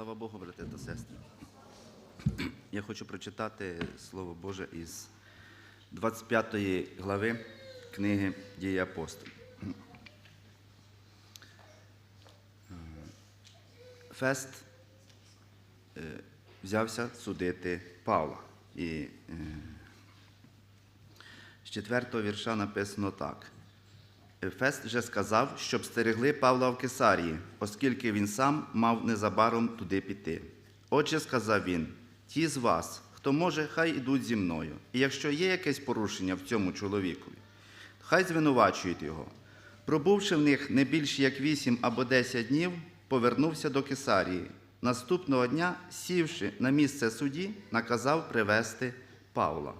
Слава Богу, брати та сестри. Я хочу прочитати Слово Боже із 25 глави книги Дії апостолів. Фест е, взявся судити Павла. І е, з четвертого вірша написано так. Фест вже сказав, щоб стерегли Павла в Кесарії, оскільки він сам мав незабаром туди піти. Отже, сказав він: ті з вас, хто може, хай ідуть зі мною. І якщо є якесь порушення в цьому чоловікові, хай звинувачують його. Пробувши в них не більше як вісім або десять днів, повернувся до Кесарії. Наступного дня, сівши на місце судді, наказав привести Павла.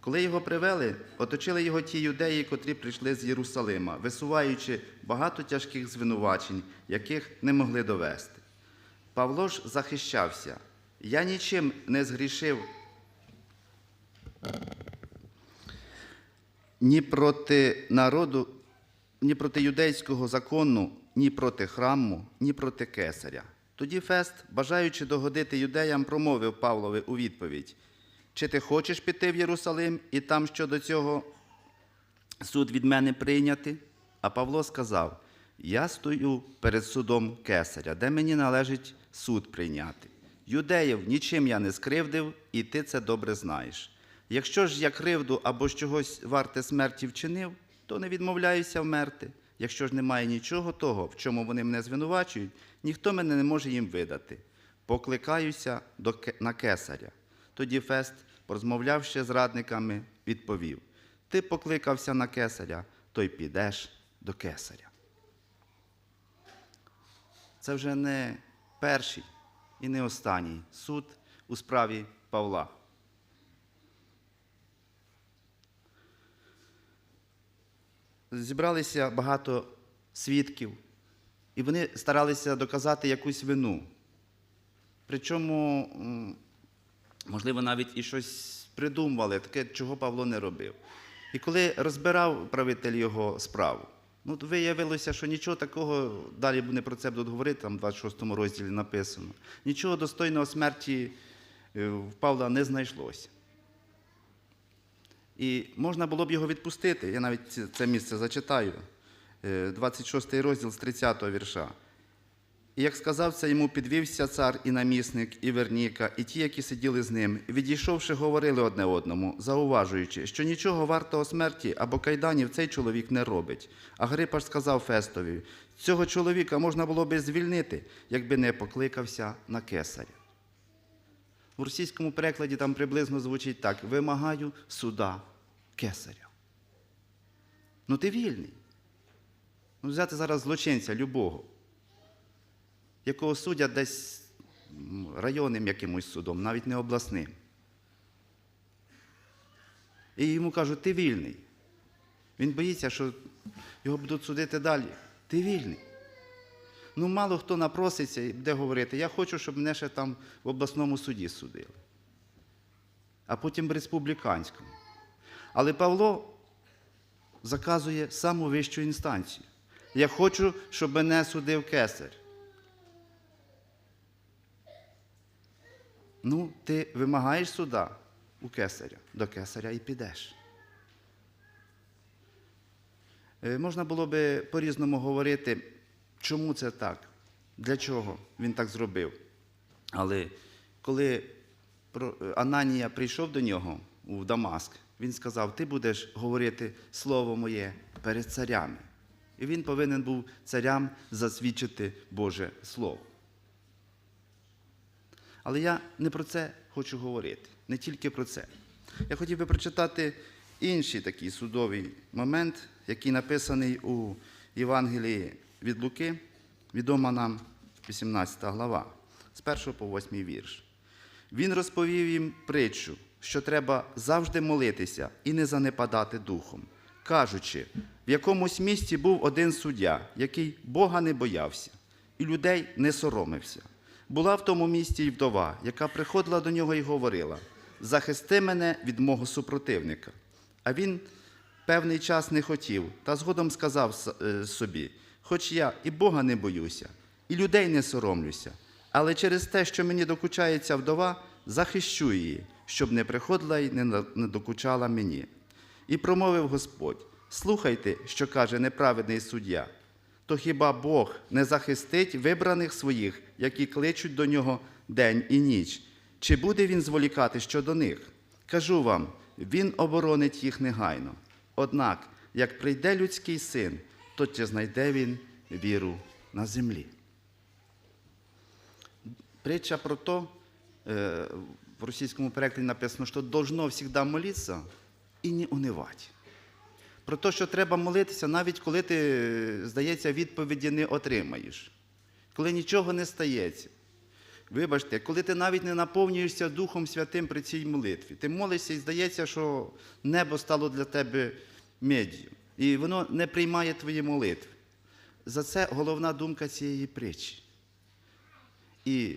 Коли його привели, оточили його ті юдеї, котрі прийшли з Єрусалима, висуваючи багато тяжких звинувачень, яких не могли довести. Павло ж захищався. Я нічим не згрішив ні проти народу, ні проти юдейського закону, ні проти храму, ні проти кесаря. Тоді Фест, бажаючи догодити юдеям, промовив Павлові у відповідь: Чи ти хочеш піти в Єрусалим і там щодо цього суд від мене прийняти? А Павло сказав: Я стою перед судом кесаря, де мені належить суд прийняти. Юдеїв нічим я не скривдив, і ти це добре знаєш. Якщо ж я кривду або чогось варте смерті вчинив, то не відмовляюся вмерти. Якщо ж немає нічого того, в чому вони мене звинувачують, ніхто мене не може їм видати. Покликаюся на кесаря. Тоді Фест, порозмовлявши з радниками, відповів: Ти покликався на кесаря, то й підеш до кесаря. Це вже не перший і не останній суд у справі Павла. Зібралися багато свідків, і вони старалися доказати якусь вину. Причому, можливо, навіть і щось придумували, таке, чого Павло не робив. І коли розбирав правитель його справу, ну, виявилося, що нічого такого, далі вони про це будуть говорити, там в 26 розділі написано, нічого достойного смерті е, в Павла не знайшлося. І можна було б його відпустити. Я навіть це місце зачитаю. Е, 26 розділ з 30 вірша. І як сказав це йому, підвівся цар і намісник, і Верніка, і ті, які сиділи з ним, відійшовши, говорили одне одному, зауважуючи, що нічого вартого смерті або кайданів цей чоловік не робить. А Грипа ж сказав Фестові: цього чоловіка можна було би звільнити, якби не покликався на кесаря. У російському перекладі там приблизно звучить так: вимагаю суда кесаря. Ну ти вільний. Ну, взяти зараз злочинця любого, якого судять десь районним якимось судом, навіть не обласним. І йому кажуть, ти вільний. Він боїться, що його будуть судити далі. Ти вільний. Ну, мало хто напроситься і буде говорити, я хочу, щоб мене ще там в обласному суді судили. А потім в республіканському. Але Павло заказує саму вищу інстанцію. Я хочу, щоб мене судив кесар. Ну, ти вимагаєш суда у кесаря, до кесаря і підеш. Е, Можна було би по-різному говорити, чому це так, для чого він так зробив. Але коли Ананія прийшов до нього в Дамаск, він сказав: Ти будеш говорити слово моє перед царями. І він повинен був царям засвідчити Боже Слово. Але я не про це хочу говорити, не тільки про це. Я хотів би прочитати інший такий судовий момент, який написаний у Євангелії від Луки, відома нам 18 глава, з 1 по 8 вірш. Він розповів їм притчу, що треба завжди молитися і не занепадати духом, кажучи, в якомусь місті був один суддя, який Бога не боявся, і людей не соромився. Була в тому місті й вдова, яка приходила до нього і говорила: Захисти мене від мого супротивника. А він певний час не хотів, та згодом сказав е, собі: Хоч я і Бога не боюся, і людей не соромлюся, Але через те, що мені докучається вдова, захищу її, щоб не приходила і не докучала мені. І промовив Господь: слухайте, що каже неправедний суддя. То хіба Бог не захистить вибраних своїх, які кличуть до нього день і ніч? Чи буде він зволікати щодо них? Кажу вам, він оборонить їх негайно. Однак, як прийде людський син, то чи знайде він віру на землі? Притча про то, е, в російському перекладі написано, що должно завжди молитися і не унивати. Про те, що треба молитися, навіть коли ти, здається, відповіді не отримаєш, коли нічого не стається. Вибачте, коли ти навіть не наповнюєшся Духом Святим при цій молитві, ти молишся і здається, що небо стало для тебе медію, і воно не приймає твої молитви. За це головна думка цієї притчі. І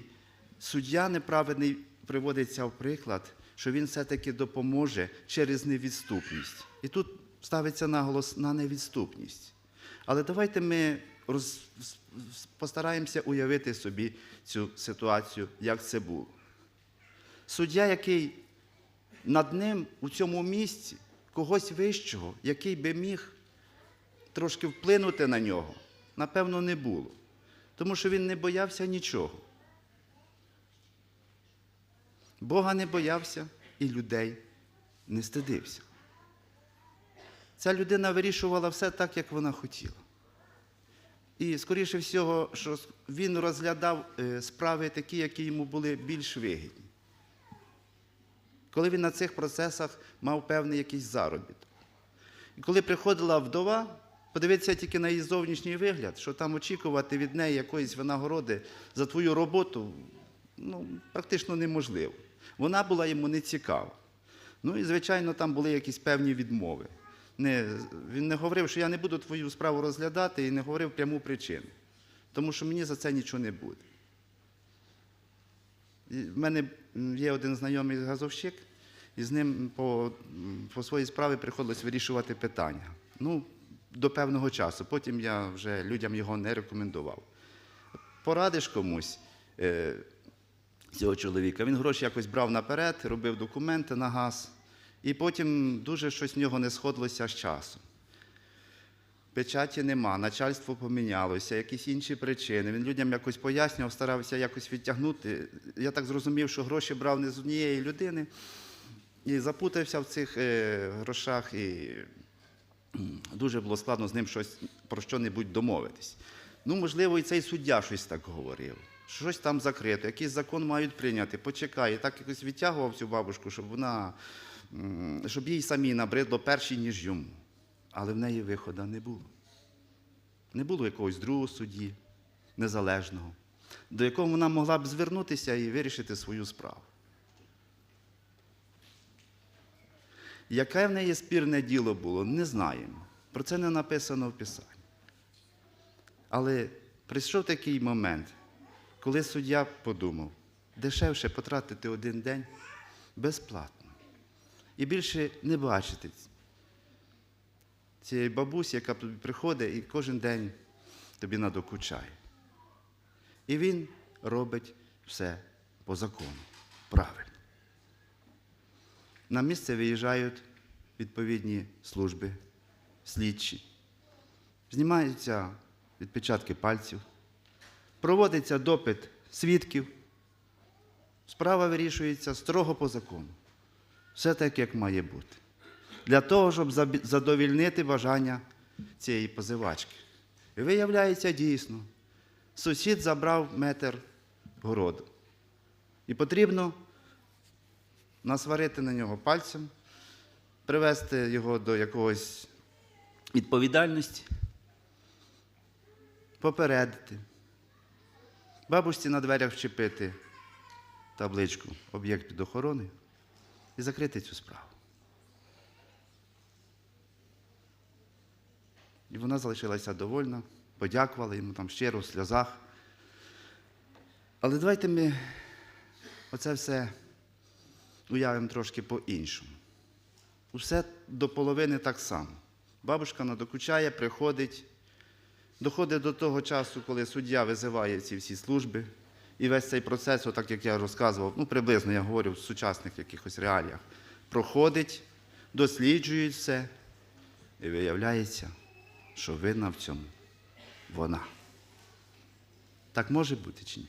суддя неправедний приводиться в приклад, що він все-таки допоможе через невідступність. І тут ставиться наголос на невідступність. Але давайте ми роз... постараємося уявити собі цю ситуацію, як це було. Суддя, який над ним у цьому місці когось вищого, який би міг трошки вплинути на нього, напевно, не було. Тому що він не боявся нічого. Бога не боявся і людей не стидився. Ця людина вирішувала все так, як вона хотіла. І, скоріше всього, що він розглядав е, справи такі, які йому були більш вигідні. Коли він на цих процесах мав певний якийсь заробіток. І коли приходила вдова, подивитися тільки на її зовнішній вигляд, що там очікувати від неї якоїсь винагороди за твою роботу, ну, практично неможливо. Вона була йому не цікава. Ну і, звичайно, там були якісь певні відмови. Не, він не говорив, що я не буду твою справу розглядати, і не говорив пряму причину. Тому що мені за це нічого не буде. В мене є один знайомий газовщик, і з ним по, по своїй справі приходилось вирішувати питання. Ну, до певного часу. Потім я вже людям його не рекомендував. Порадиш комусь е, цього чоловіка. Він гроші якось брав наперед, робив документи на газ, і потім дуже щось в нього не сходилося з часом. Печаті нема, начальство помінялося, якісь інші причини. Він людям якось пояснював, старався якось відтягнути. Я так зрозумів, що гроші брав не з однієї людини і запутався в цих е, грошах, і дуже було складно з ним щось про що-небудь домовитись. Ну, можливо, і цей суддя щось так говорив. Щось там закрито, якийсь закон мають прийняти, почекай. І так якось відтягував цю бабушку, щоб вона, щоб їй самій набридло перші, ніж йому. Але в неї виходу не було. Не було якогось другого судді, незалежного, до якого вона могла б звернутися і вирішити свою справу. Яке в неї спірне діло було, не знаємо. Про це не написано в Писанні. Але прийшов такий момент, коли суддя подумав, дешевше потратити один день безплатно. І більше не бачити цієї бабусі, яка тобі приходить і кожен день тобі надокучає. І він робить все по закону, правильно. На місце виїжджають відповідні служби, слідчі, знімаються відпечатки пальців, проводиться допит свідків, справа вирішується строго по закону. Все так, як має бути. Для того, щоб задовільнити бажання цієї позивачки. І виявляється дійсно, сусід забрав метр городу. І потрібно насварити на нього пальцем, привести його до якогось відповідальності, попередити, бабусі на дверях вчепити табличку об'єкт під охороною і закрити цю справу. І вона залишилася довольна, подякувала йому там щиро в сльозах. Але давайте ми оце все уявимо трошки по-іншому. Усе до половини так само. Бабушка надокучає, приходить, доходить до того часу, коли суддя визиває ці всі служби І весь цей процес, отак як я розказував, ну приблизно я говорю в сучасних якихось реаліях, проходить, досліджують все, і виявляється, що винна в цьому вона. Так може бути чи ні?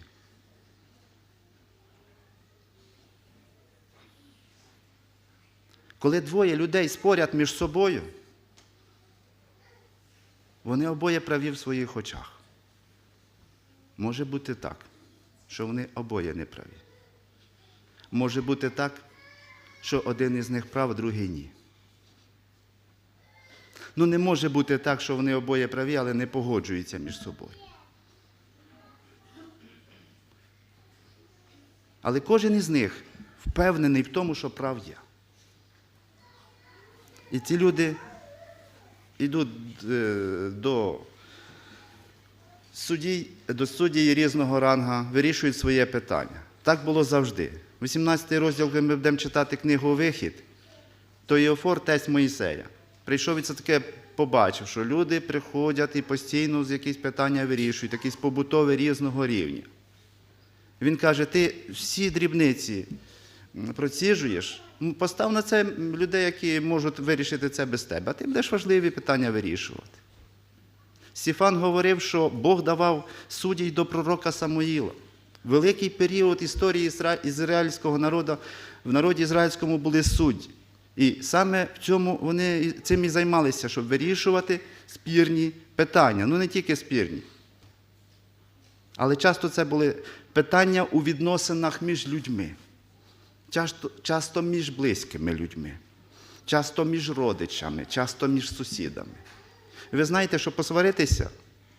Коли двоє людей спорять між собою, вони обоє праві в своїх очах. Може бути так, що вони обоє не праві. Може бути так, що один із них прав, другий ні. Ну, не може бути так, що вони обоє праві, але не погоджуються між собою. Але кожен із них впевнений в тому, що прав я. І ці люди йдуть е, до суддій, до суддів різного ранга, вирішують своє питання. Так було завжди. 18 розділ, коли ми будемо читати книгу Вихід, то Іофор, тесть Моїсея, прийшов і це таке побачив, що люди приходять і постійно з якісь питання вирішують, якісь побутові різного рівня. Він каже: ти всі дрібниці проціжуєш, постав на це людей, які можуть вирішити це без тебе, а ти будеш важливі питання вирішувати. Стефан говорив, що Бог давав суддій до пророка Самуїла. Великий період історії ізраїльського народу, в народі ізраїльському були судді. І саме в цьому вони цим і займалися, щоб вирішувати спірні питання. Ну не тільки спірні. Але часто це були питання у відносинах між людьми, часто, часто між близькими людьми, часто між родичами, часто між сусідами. Ви знаєте, що посваритися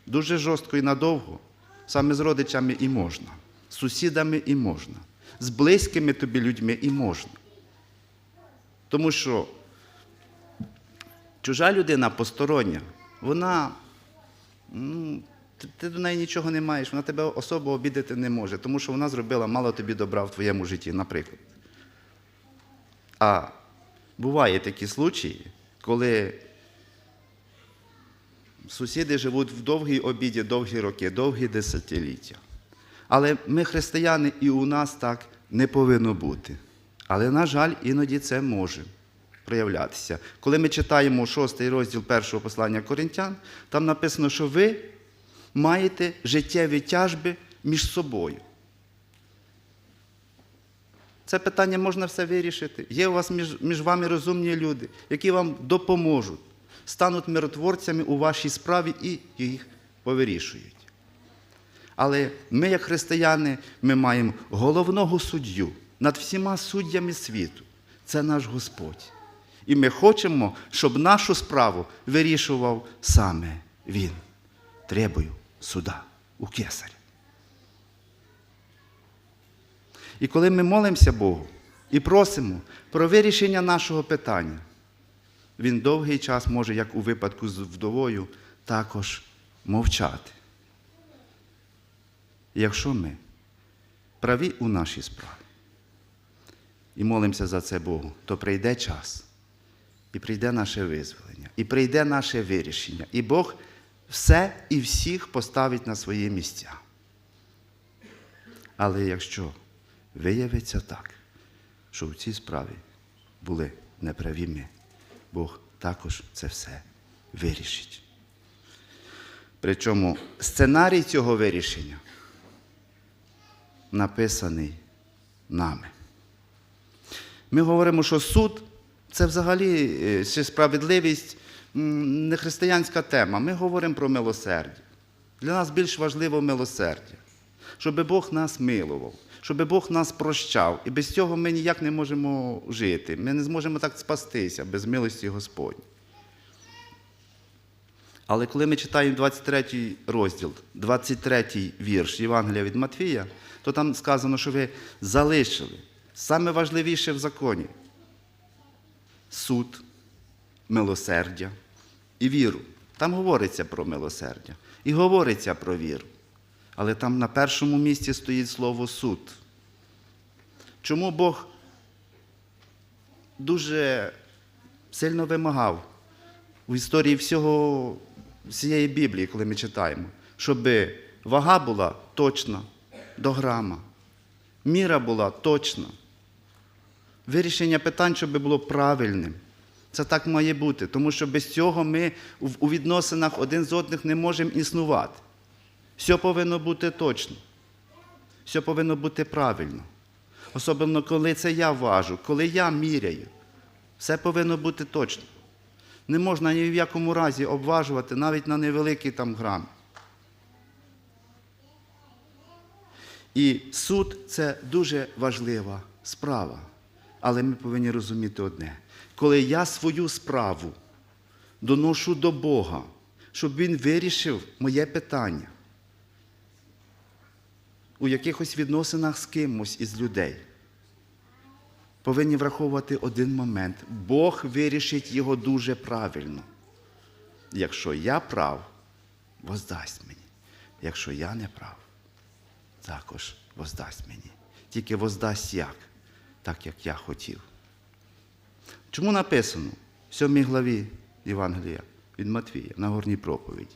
дуже жорстко і надовго, саме з родичами і можна, з сусідами і можна, з близькими тобі людьми і можна. Тому що чужа людина постороння, вона, ну, ти, ти до неї нічого не маєш, вона тебе особо обідати не може, тому що вона зробила мало тобі добра в твоєму житті, наприклад. А бувають такі случаї, коли сусіди живуть в довгій обіді, довгі роки, довгі десятиліття. Але ми християни, і у нас так не повинно бути. Але, на жаль, іноді це може проявлятися. Коли ми читаємо шостий розділ першого послання Коринтян, там написано, що ви маєте життєві тяжби між собою. Це питання можна все вирішити. Є у вас між, між вами розумні люди, які вам допоможуть, стануть миротворцями у вашій справі і їх повирішують. Але ми, як християни, ми маємо головного суддю над всіма суддями світу. Це наш Господь. І ми хочемо, щоб нашу справу вирішував саме Він. Требую суда у кесаря. І коли ми молимося Богу і просимо про вирішення нашого питання, він довгий час може, як у випадку з вдовою, також мовчати. Якщо ми праві у нашій справі і молимося за це Богу, то прийде час, і прийде наше визволення, і прийде наше вирішення, і Бог все і всіх поставить на свої місця. Але якщо виявиться так, що в цій справі були неправі ми, Бог також це все вирішить. Причому сценарій цього вирішення написаний нами. Ми говоримо, що суд це взагалі е, чи справедливість не християнська тема. Ми говоримо про милосердя. Для нас більш важливо милосердя, щоб Бог нас милував, щоб Бог нас прощав. І без цього ми ніяк не можемо жити. Ми не зможемо так спастися без милості Господні. Але коли ми читаємо 23 розділ, 23 вірш Євангелія від Матвія, то там сказано, що ви залишили саме важливіше в законі суд, милосердя і віру. Там говориться про милосердя і говориться про віру. Але там на першому місці стоїть слово суд. Чому Бог дуже сильно вимагав в історії всього, всієї Біблії, коли ми читаємо, щоб вага була точна, до грама. Міра була точна. Вирішення питань, щоб було правильним. Це так має бути, тому що без цього ми у відносинах один з одним не можемо існувати. Все повинно бути точно. Все повинно бути правильно. Особливо, коли це я важу, коли я міряю. Все повинно бути точно. Не можна ні в якому разі обважувати навіть на невеликий там грам. І суд це дуже важлива справа. Але ми повинні розуміти одне: коли я свою справу доношу до Бога, щоб Він вирішив моє питання у якихось відносинах з кимось із людей, повинні враховувати один момент. Бог вирішить його дуже правильно. Якщо я прав, воздасть мені. Якщо я не прав, також воздасть мені. Тільки воздасть як? Так, як я хотів. Чому написано в 7 главі Євангелія від Матвія на горній проповіді?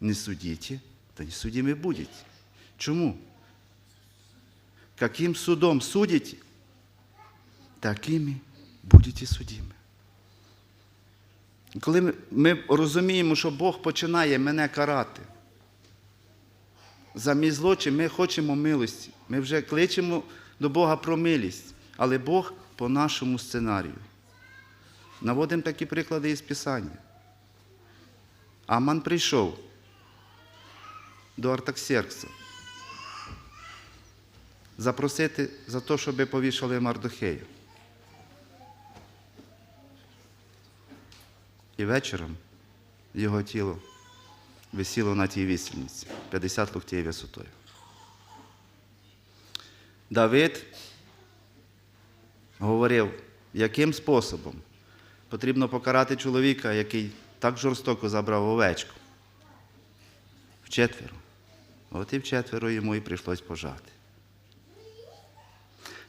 Не судіть, та не судимі будете. Чому? Каким судом судите, такими будете судимі. Коли ми розуміємо, що Бог починає мене карати за мій злочин, ми хочемо милості. Ми вже кличемо до Бога про милість, але Бог по нашому сценарію. Наводимо такі приклади із Писання. Аман прийшов до Артаксеркса запросити за те, щоб повішали Мардохея. І вечором його тіло висіло на тій вісільниці 50 локтей висотою. Давид говорив, яким способом потрібно покарати чоловіка, який так жорстоко забрав овечку. Вчетверо. От і вчетверо йому і прийшлось пожати.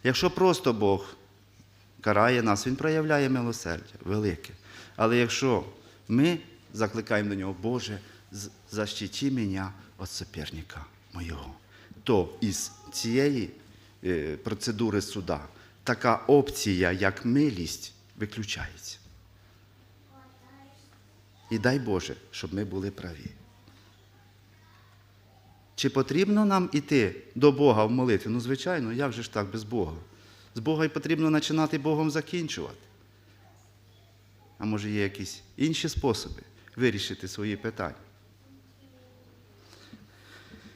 Якщо просто Бог карає нас, Він проявляє милосердя велике. Але якщо ми закликаємо до нього, Боже, з- защити мене від суперника моєго, то із цієї е, процедури суда така опція, як милість, виключається. І дай Боже, щоб ми були праві. Чи потрібно нам іти до Бога в молитві? Ну, звичайно, як же ж так без Бога? З Бога і потрібно починати Богом закінчувати. А може є якісь інші способи вирішити свої питання?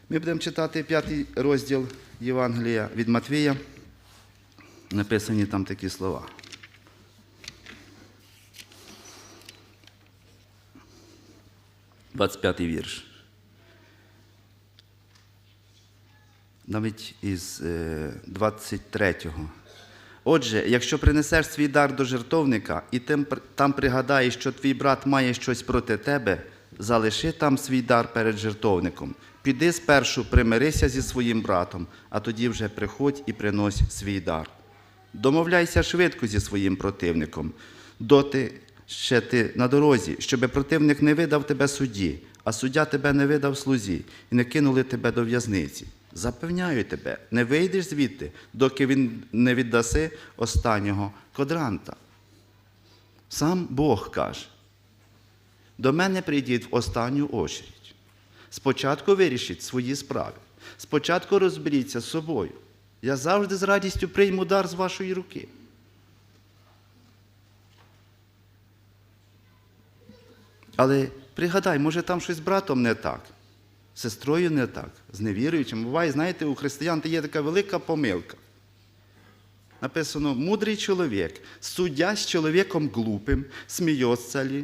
Ми будемо читати п'ятий розділ Євангелія від Матвія. Написані там такі слова. Двадцять п'ятий вірш. Навіть із е, 23-го. Отже, якщо принесеш свій дар до жертовника і тим, там пригадаєш, що твій брат має щось проти тебе, залиши там свій дар перед жертовником. Піди спершу примирися зі своїм братом, а тоді вже приходь і принось свій дар. Домовляйся швидко зі своїм противником, доти ще ти на дорозі, щоби противник не видав тебе судді, а суддя тебе не видав слузі, і не кинули тебе до в'язниці. Запевняю тебе, не вийдеш звідти, доки він не віддаси останнього кодранта. Сам Бог каже: до мене прийдіть в останню очередь. Спочатку вирішіть свої справи. Спочатку розберіться з собою. Я завжди з радістю прийму дар з вашої руки. Але пригадай, може там щось братом не так, сестрою не так, з невіруючим. Буває, знаєте, у християн є така велика помилка. Написано, мудрий чоловік, суддя з чоловіком глупим, сміється ли,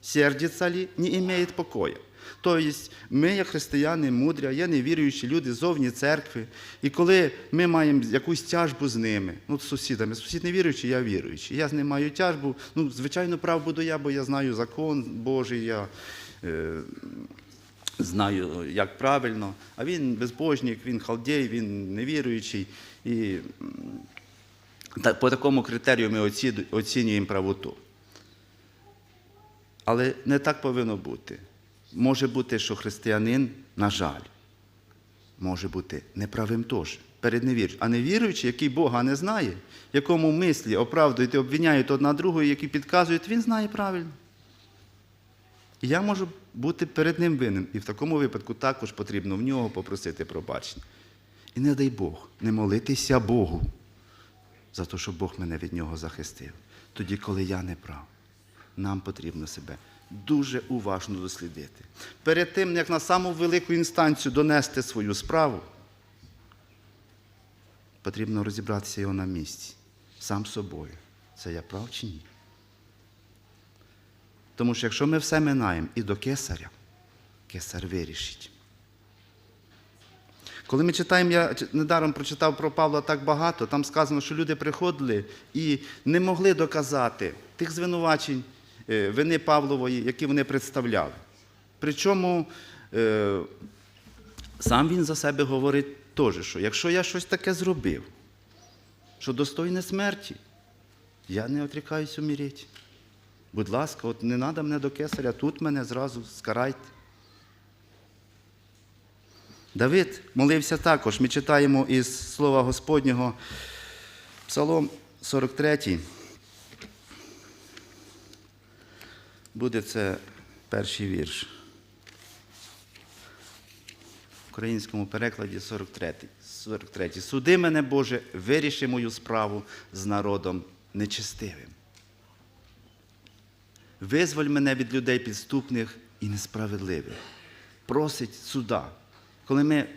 сердиться ли, не имеет покоя. Тобто ми, як християни, мудрі, а є невіруючі люди зовні церкви. І коли ми маємо якусь тяжбу з ними, ну, з сусідами, сусід не віруючий, я віруючий. Я з ним маю тяжбу, ну, звичайно, прав буду я, бо я знаю закон Божий, я е, знаю, як правильно. А він безбожник, він халдей, він невіруючий. І по такому критерію ми оцінюємо правоту. Але не так повинно бути. Може бути, що християнин, на жаль, може бути неправим теж. Перед невіруючим. А невіруючий, який Бога не знає, якому мислі оправдують і обвиняють одна другу, які підказують, він знає правильно. І я можу бути перед ним винним. І в такому випадку також потрібно в нього попросити пробачення. І не дай Бог, не молитися Богу за те, щоб Бог мене від нього захистив. Тоді, коли я не прав, нам потрібно себе дуже уважно дослідити. Перед тим, як на саму велику інстанцію донести свою справу, потрібно розібратися його на місці, сам собою. Це я прав чи ні? Тому що якщо ми все минаємо і до кесаря, кесар вирішить. Коли ми читаємо, я недаром прочитав про Павла так багато, там сказано, що люди приходили і не могли доказати тих звинувачень е, вини Павлової, які вони представляли. Причому е, сам він за себе говорить теж, що якщо я щось таке зробив, що достойне смерті, я не отрікаюсь уміріти. Будь ласка, от не треба мене до кесаря, тут мене зразу скарайте. Давид молився також. Ми читаємо із Слова Господнього Псалом 43. Буде це перший вірш. В українському перекладі 43. 43. Суди мене, Боже, виріши мою справу з народом нечестивим. Визволь мене від людей підступних і несправедливих. Просить суда. Коли ми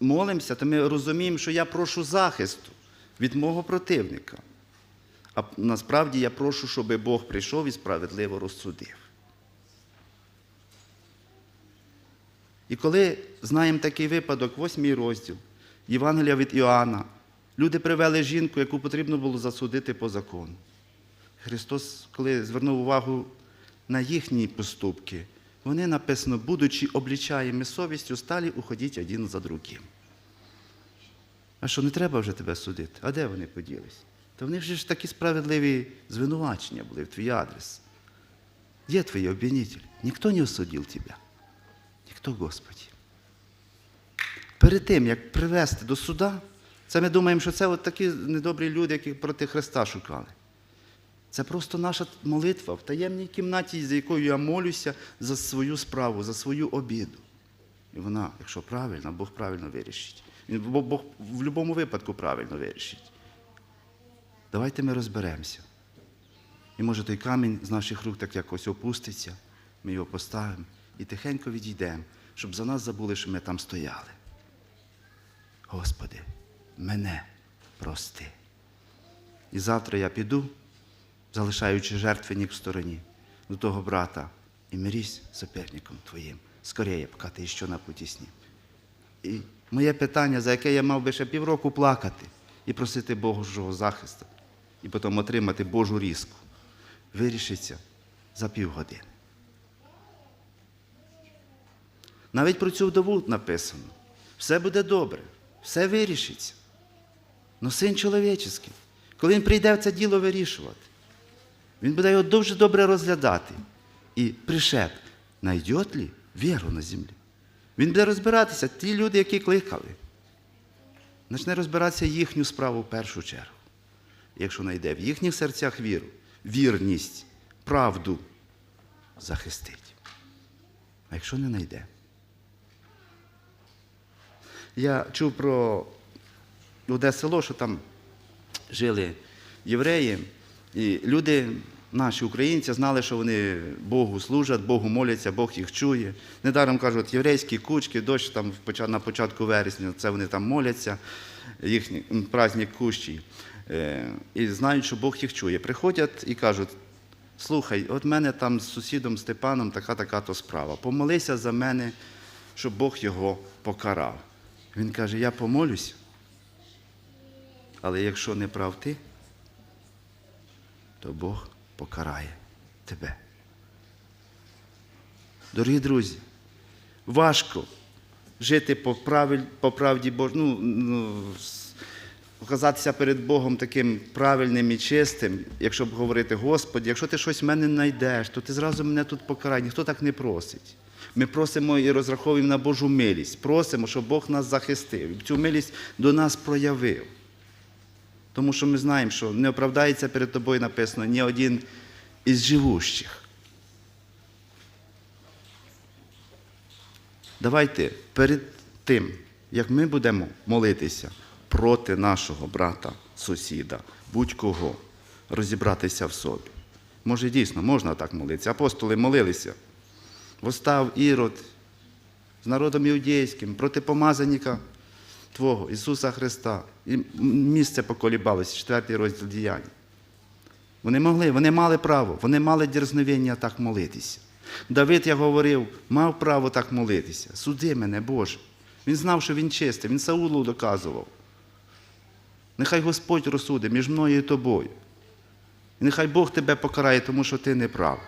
молимося, то ми розуміємо, що я прошу захисту від мого противника. А насправді я прошу, щоб Бог прийшов і справедливо розсудив. І коли знаємо такий випадок, восьмий розділ, Євангелія від Іоанна, люди привели жінку, яку потрібно було засудити по закону. Христос, коли звернув увагу на їхні поступки, вони написано, будучи облічаєми совістю, стали уходити один за другим. А що не треба вже тебе судити? А де вони поділись? Та в них же ж такі справедливі звинувачення були в твій адрес. Є твої обвинителі. Ніхто не осудив тебе. Ніхто, Господі. Перед тим, як привести до суда, це ми думаємо, що це от такі недобрі люди, які проти Христа шукали. Це просто наша молитва в таємній кімнаті, за якою я молюся за свою справу, за свою обіду. І вона, якщо правильно, Бог правильно вирішить. Бо Бог в будь-якому випадку правильно вирішить. Давайте ми розберемося. І може той камінь з наших рук так якось опуститься, ми його поставимо і тихенько відійдемо, щоб за нас забули, що ми там стояли. Господи, мене прости. І завтра я піду, залишаючи жертвенник в стороні, до того брата, і мирись з соперником твоїм. Скоріє, поки ти ще на путі ним. І моє питання, за яке я мав би ще півроку плакати і просити Божого захисту, і потім отримати Божу різку, вирішиться за півгодини. Навіть про цю вдову написано. Все буде добре, все вирішиться. Но син чоловічий, коли він прийде в це діло вирішувати, він буде його дуже добре розглядати. І пришед, найдет ли віру на землі. Він буде розбиратися, ті люди, які кликали. Почне розбиратися їхню справу в першу чергу. Якщо знайде в їхніх серцях віру, вірність, правду захистить. А якщо не знайде, я чув про одне село, що там жили євреї, і люди, наші українці, знали, що вони Богу служать, Богу моляться, Бог їх чує. Недаром кажуть, єврейські кучки, дощ там на початку вересня, це вони там моляться, їхній праздник кущі. Е, І знають, що Бог їх чує. Приходять і кажуть, слухай, от мене там з сусідом Степаном така така то справа. Помолися за мене, щоб Бог його покарав. Він каже, я помолюсь, але якщо не прав ти, то Бог покарає тебе. Дорогі друзі, важко жити по, правиль, по правді Бож... ну, ну, с- перед Богом таким правильним і чистим, якщо б говорити, Господи, якщо ти щось в мене знайдеш, то ти зразу мене тут покарай. Ніхто так не просить. Ми просимо і розраховуємо на Божу милість. Просимо, щоб Бог нас захистив. Цю милість до нас проявив. Тому що ми знаємо, що не оправдається перед тобою написано ні один із живущих. Давайте перед тим, як ми будемо молитися проти нашого брата, сусіда, будь-кого, розібратися в собі. Може, дійсно, можна так молитися. Апостоли молилися. Востав Ірод з народом іудейським проти помазанника Твого, Ісуса Христа. І місце поколібалося, четвертий розділ діянь. Вони могли, вони мали право, вони мали дерзновення так молитися. Давид, я говорив, мав право так молитися. Суди мене, Боже. Він знав, що він чистий, він Саулу доказував. Нехай Господь розсуде між мною і тобою. І нехай Бог тебе покарає, тому що ти не прав.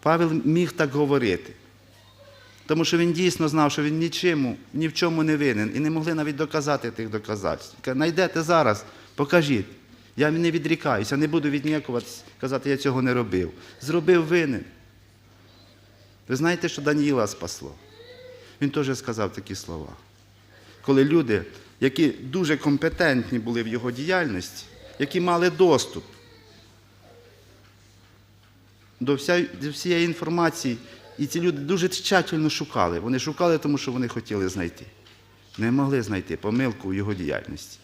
Павел міг так говорити. Тому що він дійсно знав, що він нічому, ні в чому не винен, і не могли навіть доказати тих доказательств. Найдете зараз, покажіть. Я не відрікаюся, не буду віднікуватись, казати, я цього не робив. Зробив винен. Ви знаєте, що Даніїла спасло? Він теж сказав такі слова. Коли люди, які дуже компетентні були в його діяльності, які мали доступ до всієї інформації, і ці люди дуже тщательно шукали. Вони шукали, тому що вони хотіли знайти. Не могли знайти помилку в його діяльності.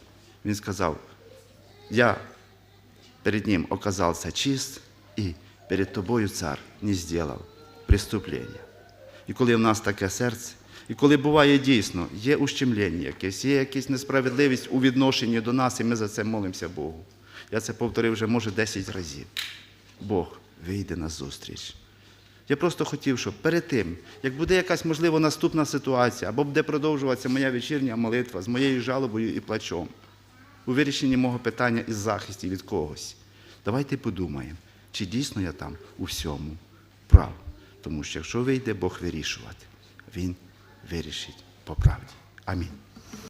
Він сказав, я перед ним оказався чист, і перед тобою, цар, не зробив преступлення. І коли в нас таке серце, і коли буває дійсно, є ущемлення якесь, є якась несправедливість у відношенні до нас, і ми за це молимося Богу. Я це повторив вже, може, 10 разів. Бог вийде на зустріч. Я просто хотів, щоб перед тим, як буде якась, можливо, наступна ситуація, або буде продовжуватися моя вечірня молитва з моєю жалобою і плачом, у вирішенні мого питання із захисті від когось, давайте подумаємо, чи дійсно я там у всьому прав. Тому що якщо вийде Бог вирішувати, Він вирішить по правді. Амінь.